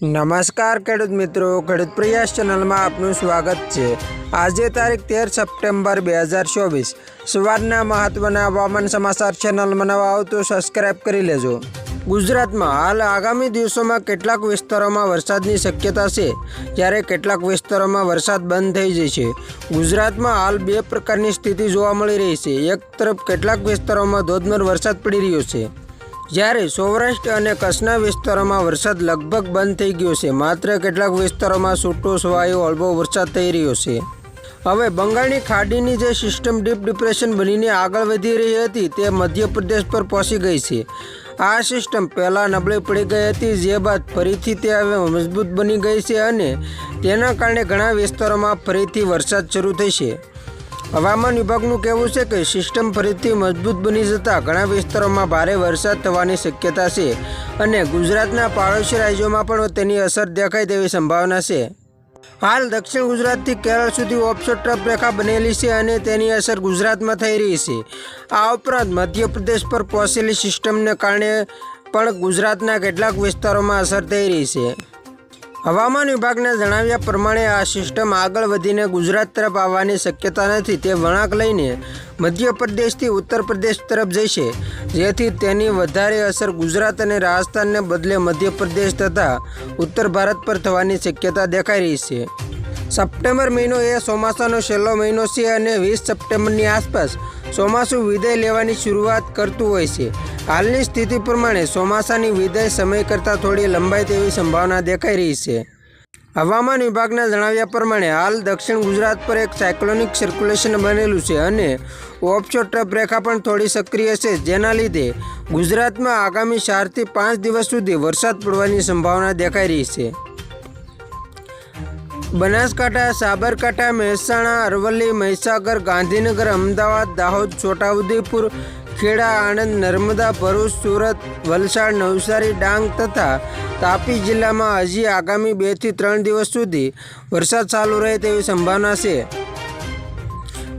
નમસ્કાર, ખેડૂત મિત્રો. ખેડૂત પ્રયાસ ચેનલમાં આપનું સ્વાગત છે. આજે તારીખ તેર સપ્ટેમ્બર બે હજાર ચોવીસ. સવારના મહત્વના હવામાન સમાચાર ચેનલમાં નવા આવો તો સબસ્ક્રાઇબ કરી લેજો. ગુજરાતમાં હાલ આગામી દિવસોમાં કેટલાક વિસ્તારોમાં વરસાદની શક્યતા છે. જ્યારે કેટલાક વિસ્તારોમાં વરસાદ બંધ થઈ જશે ગુજરાતમાં હાલ બે પ્રકારની સ્થિતિ જોવા મળી રહી છે. એક તરફ કેટલાક વિસ્તારોમાં ધોધમાર વરસાદ પડી રહ્યો છે. જ્યારે સૌરાષ્ટ્ર અને કચ્છના વિસ્તારોમાં વરસાદ લગભગ બંધ થઈ ગયો છે, માત્ર કેટલાક વિસ્તારોમાં છૂટો છવાયો હળવો વરસાદ થઈ રહ્યો છે. હવે બંગાળની ખાડીની જે સિસ્ટમ ડીપ ડિપ્રેશન બનીને આગળ વધી રહી હતી, તે મધ્યપ્રદેશ પર પહોંચી ગઈ છે. આ સિસ્ટમ પહેલાં નબળી પડી ગઈ હતી, જે બાદ ફરીથી તે હવે મજબૂત બની ગઈ છે અને તેના કારણે ઘણા વિસ્તારોમાં ફરીથી વરસાદ શરૂ થશે. હવામાન વિભાગનું કહેવું છે કે સિસ્ટમ ફરીથી મજબૂત બની જતાં ઘણા વિસ્તારોમાં ભારે વરસાદ થવાની શક્યતા છે અને ગુજરાતના પાડોશી રાજ્યોમાં પણ તેની અસર દેખાય તેવી સંભાવના છે. હાલ દક્ષિણ ગુજરાતથી કેરળ સુધી ઓફશોર ટ્રફ રેખા બનેલી છે અને તેની અસર ગુજરાતમાં થઈ રહી છે. આ ઉપરાંત મધ્યપ્રદેશ પર પહોંચેલી સિસ્ટમને કારણે પણ ગુજરાતના કેટલાક વિસ્તારોમાં અસર થઈ રહી છે. હવામાન વિભાગના જણાવ્યા પ્રમાણે આ સિસ્ટમ આગળ વધીને ગુજરાત તરફ આવવાની શક્યતા નથી. તે વળાંક લઈને મધ્યપ્રદેશથી ઉત્તર પ્રદેશ તરફ જશે, જેથી તેની વધારે અસર ગુજરાત અને રાજસ્થાનને બદલે મધ્યપ્રદેશ તથા ઉત્તર ભારત પર થવાની શક્યતા દેખાઈ રહી છે. સપ્ટેમ્બર મહિનો એ ચોમાસાનો છેલ્લો મહિનો છે અને વીસ સપ્ટેમ્બરની આસપાસ ચોમાસું વિદાય લેવાની શરૂઆત કરતું હોય છે. હાલની સ્થિતિ પ્રમાણે ચોમાસાની વિદાય સમય કરતાં થોડી લંબાઈ તેવી સંભાવના દેખાઈ રહી છે. હવામાન વિભાગના જણાવ્યા પ્રમાણે હાલ દક્ષિણ ગુજરાત પર એક સાયક્લોનિક સર્ક્યુલેશન બનેલું છે અને ઓફશોર ટ્રફ રેખા પણ થોડી સક્રિય છે, જેના લીધે ગુજરાતમાં આગામી ચારથી પાંચ દિવસ સુધી વરસાદ પડવાની સંભાવના દેખાઈ રહી છે. બનાસકાંઠા, સાબરકાંઠા, મહેસાણા, અરવલ્લી, મહીસાગર, ગાંધીનગર, અમદાવાદ, દાહોદ, છોટાઉદેપુર ખેડા, આણંદ, નર્મદા, ભરૂચ, સુરત, વલસાડ, નવસારી, ડાંગ તથા તાપી જિલ્લામાં હજી આગામી બેથી ત્રણ દિવસ સુધી વરસાદ ચાલુ રહે તેવી સંભાવના છે.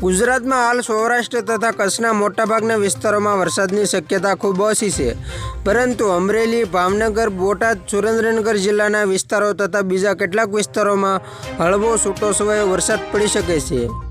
ગુજરાતમાં હાલ સૌરાષ્ટ્ર તથા કચ્છના મોટાભાગના વિસ્તારોમાં વરસાદની શક્યતા ખૂબ ઓછી છે. પરંતુ અમરેલી, ભાવનગર, બોટાદ, સુરેન્દ્રનગર જિલ્લાના વિસ્તારો તથા બીજા કેટલાક વિસ્તારોમાં હળવો છૂટો છવાયો વરસાદ પડી શકે છે.